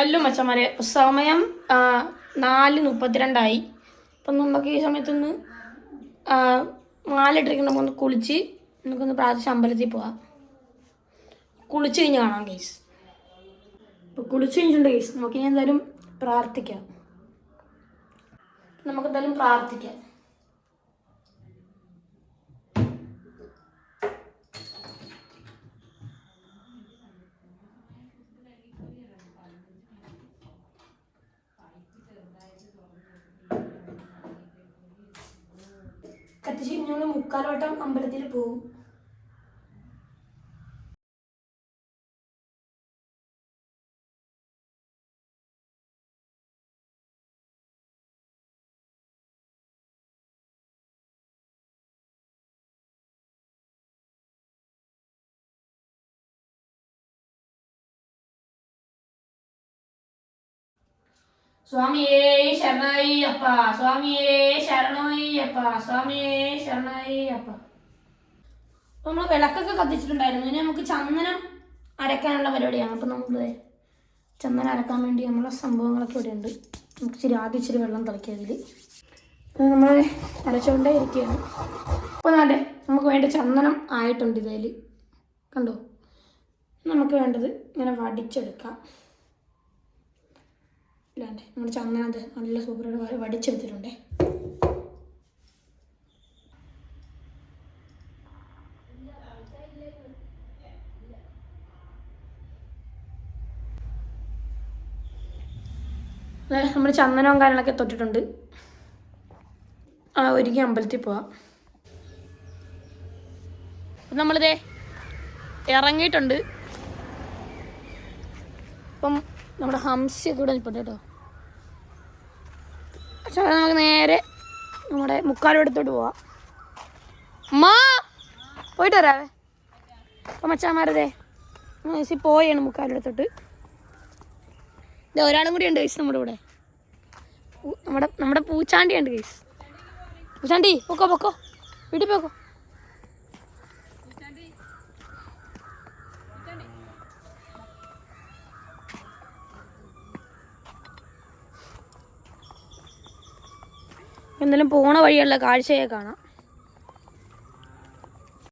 Hello മച്ചന്മാരെ സമയം നാല് മുപ്പത്തിരണ്ടായി. അപ്പം നമുക്ക് ഈ സമയത്തൊന്ന് ആ, നമുക്ക് നമുക്കൊന്ന് കുളിച്ച് നമുക്കൊന്ന് പ്രാർത്ഥിച്ച് അമ്പലത്തിൽ പോവാം. കുളിച്ച് കഴിഞ്ഞ് കാണാം കേസ് ഇപ്പോൾ കുളിച്ച് കഴിഞ്ഞിട്ടുണ്ട് കേസ് നമുക്കിനി എന്തായാലും പ്രാർത്ഥിക്കാം. നമുക്കെന്തായാലും പ്രാർത്ഥിക്കാം. കത്തിച്ച് കഴിഞ്ഞാൽ മുക്കാലോട്ടം അമ്പലത്തിൽ പോകും. സ്വാമിയേ ശരണായി അപ്പ. സ്വാമിയേ അപ്പ. സ്വാമിയേ ശരണായി അപ്പ. നമ്മൾ വിളക്കൊക്കെ കത്തിച്ചിട്ടുണ്ടായിരുന്നു. ഇനി നമുക്ക് ചന്ദനം അരക്കാനുള്ള പരിപാടിയാണ്. അപ്പൊ നമുക്ക് ചന്ദനം അരക്കാൻ വേണ്ടി നമ്മളെ സംഭവങ്ങളൊക്കെ ഇവിടെ ഉണ്ട് നമുക്ക് ഇച്ചിരി ആദ്യം ഇച്ചിരി വെള്ളം തിളക്കിയതിൽ നമ്മൾ അരച്ചുകൊണ്ടേ ഇരിക്കുകയാണ്. അപ്പോൾ നാട്ടെ നമുക്ക് വേണ്ട ചന്ദനം ആയിട്ടുണ്ട് ഇതിൽ കണ്ടോ? നമുക്ക് വേണ്ടത് ഇങ്ങനെ വടിച്ചെടുക്കാം. ഇല്ലാണ്ട് നമ്മുടെ ചന്ദനം നല്ല സൂപ്പറായിട്ട് വടിച്ചെടുത്തിട്ടുണ്ടേ. ദേ, നമ്മുടെ ചന്ദനവും കാര്യങ്ങളൊക്കെ തൊട്ടിട്ടുണ്ട്. ആ ഒരുക്കി അമ്പലത്തിൽ പോവാം. നമ്മളിതേ ഇറങ്ങിയിട്ടുണ്ട്. ഇപ്പം നമ്മുടെ ഹംസി ഇവിടെ നിൽപ്പുണ്ട് കേട്ടോ. പക്ഷേ നമുക്ക് നേരെ നമ്മുടെ മുക്കാലോടത്തോട്ട് പോവാം. അമ്മാ പോയിട്ട് വരാവേ. അപ്പം മച്ചാമാരതേ മേസി പോയാണ് മുക്കാലോടത്തോട്ട് ഇത് ഒരാളും കൂടി ഉണ്ട് കേസ് നമ്മുടെ കൂടെ. നമ്മുടെ നമ്മുടെ പൂച്ചാണ്ടി ഉണ്ട് കേസ് പൂച്ചാണ്ടി പൊക്കോ പൊക്കോ. വീട്ടിൽ പോക്കോ. എന്തായാലും പോണ വഴിയുള്ള കാഴ്ചയെ കാണാം.